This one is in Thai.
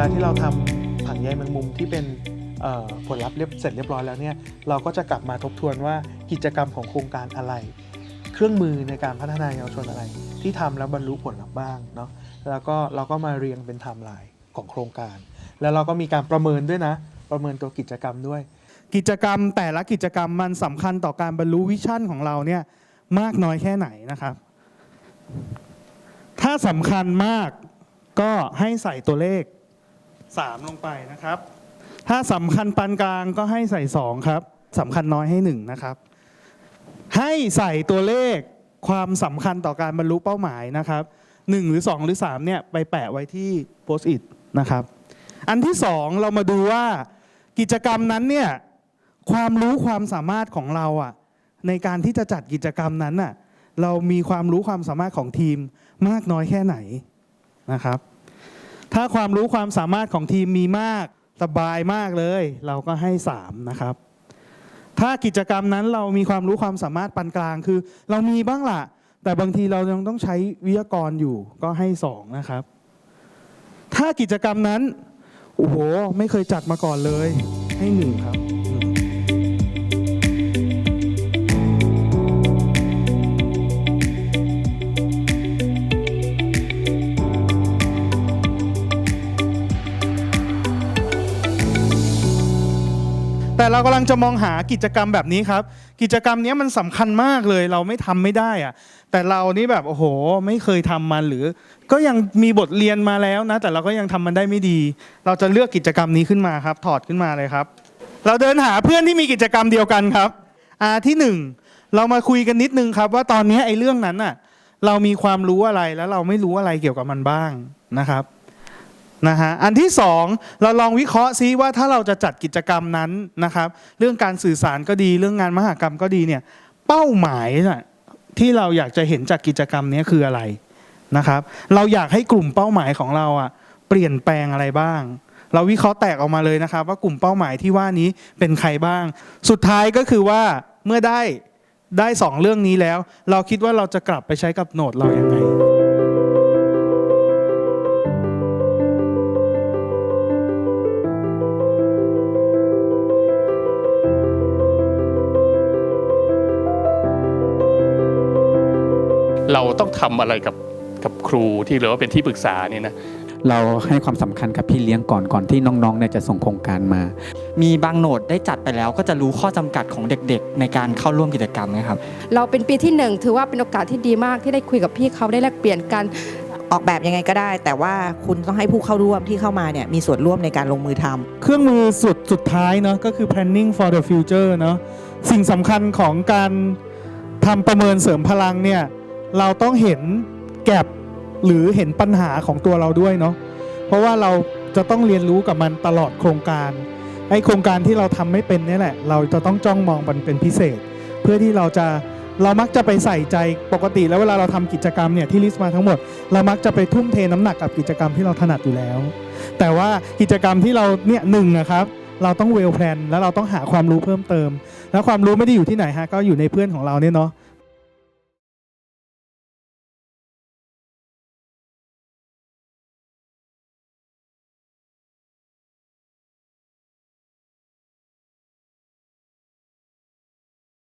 ลาที่เราทำผังใยแมงมุมที่เป็นผลลัพธ์เรียบเสร็จเรียบร้อยแล้วเนี่ยเราก็จะกลับมาทบทวนว่ากิจกรรมของโครงการอะไร เครื่องมือในการพัฒนาเยาวชนอะไร ที่ทำแล้วบรรลุผลลัพธ์บ้างเนาะแล้วก็เราก็มาเรียงเป็นไทม์ไลน์ของโครงการ แล้วเราก็มีการประเมินด้วยนะ ประเมินตัวกิจกรรมด้วย กิจกรรมแต่ละกิจกรรมมันสำคัญต่อการบรรลุวิชั่นของเราเนี่ยมากน้อยแค่ไหนนะครับ ถ้าสำคัญมากก็ให้ใส่ตัวเลข 3 ลงไปนะครับ ถ้าสำคัญปานกลางก็ให้ใส่ 2 ครับสำคัญน้อยให้ 1 นะครับ ให้ใส่ตัวเลขความสำคัญต่อการบรรลุเป้าหมายนะครับ 1 หรือ 2 หรือ 3 เนี่ย ไปแปะไว้ที่โพสต์อิทนะครับ อันที่ 2 เรามาดูว่ากิจกรรมนั้นเนี่ยความรู้ความสามารถของเราอะในการที่จะจัดกิจกรรมนั้นน่ะเรามีความรู้ความสามารถของทีมมากน้อยแค่ไหนนะครับ ถ้าความรู้ความสามารถของทีมมีมากสบายมากเลย เราก็ให้ 3 นะครับ ถ้ากิจกรรมนั้นเรามีความรู้ความสามารถปานกลางคือ เรามีบ้างละแต่บางทีเรายังต้องใช้วิทยากรอยู่ก็ให้ 2 นะครับ ถ้ากิจกรรมนั้น โอ้โห ไม่เคยจัดมาก่อนเลย ให้หนึ่งครับ แต่เรากำลังจะมองหากิจกรรมแบบนี้ครับ กิจกรรมนี้มันสำคัญมากเลย เราไม่ทำไม่ได้อะแต่เรานี่แบบโอ้โห ไม่เคยทำมันหรือ ก็ยังมีบทเรียนมาแล้วนะ แต่เราก็ยังทำมันได้ไม่ดี เราจะเลือกกิจกรรมนี้ขึ้นมาครับ ถอดขึ้นมาเลยครับ เราเดินหาเพื่อนที่มีกิจกรรมเดียวกันครับอ่าที่หนึ่งเรามาคุยกันนิดนึงครับ ว่าตอนนี้ไอ้เรื่องนั้นน่ะเรามีความรู้อะไรแล้วเราไม่รู้อะไรเกี่ยวกับมันบ้างนะครับ นะฮะอันที่สองเราลองวิเคราะห์ซิว่าถ้าเราจะจัดกิจกรรมนั้นนะครับ เรื่องการสื่อสารก็ดีเรื่องงานมหากรรมก็ดีเนี่ยเป้าหมายนะที่เราอยากจะเห็นจากกิจกรรมนี้คืออะไรนะครับ เราอยากให้กลุ่มเป้าหมายของเราอะเปลี่ยนแปลงอะไรบ้าง เราวิเคราะห์แตกออกมาเลยนะครับ ว่ากลุ่มเป้าหมายที่ว่านี้เป็นใครบ้าง สุดท้ายก็คือว่าเมื่อได้ได้สองเรื่องนี้แล้ว เราคิดว่าเราจะกลับไปใช้กับโหนดเราอยังไง เราต้องทำอะไรกับกับครูที่หรือว่าเป็นที่ปรึกษาเนี่ยนะเราให้ความสำคัญกับพี่เลี้ยงก่อนก่อนที่น้องๆเนี่ยจะส่งโครงการมา มีบางโหนดได้จัดไปแล้ว ก็จะรู้ข้อจำกัดของเด็กๆ ในการเข้าร่วมกิจกรรมนะครับ เราเป็นปีที่หนึ่งถือว่าเป็นโอกาสที่ดีมากที่ได้คุยกับพี่เขาได้แลกเปลี่ยนกันออกแบบยังไงก็ได้ แต่ว่าคุณต้องให้ผู้เข้าร่วมที่เข้ามาเนี่ยมีส่วนร่วมในการลงมือทำเครื่องมือสุดสุดท้ายเนาะก็คือ planning for the future เนาะสิ่งสำคัญของการทำประเมินเสริมพลังเนี่ย เราต้องเห็นแกลบหรือเห็นปัญหาของตัวเราด้วยเนาะเพราะว่าเราจะต้องเรียนรู้กับมันตลอดโครงการไอโครงการที่เราทำไม่เป็นเนี่ยแหละ เราจะต้องจ้องมองมันเป็นพิเศษ เพื่อที่เราจะเรามักจะไปใส่ใจปกติแล้วเวลาเราทำกิจกรรมเนี่ยที่ลิสต์มาทั้งหมด เรามักจะไปทุ่มเทน้ำหนักกับกิจกรรมที่เราถนัดอยู่แล้ว แต่ว่ากิจกรรมที่เราเนี่ยหนึ่งนะครับเราต้องเวลแพลนแล้วเราต้องหาความรู้เพิ่มเติม แล้วความรู้ไม่ได้อยู่ที่ไหนฮะก็อยู่ในเพื่อนของเราเนี่ยเนาะ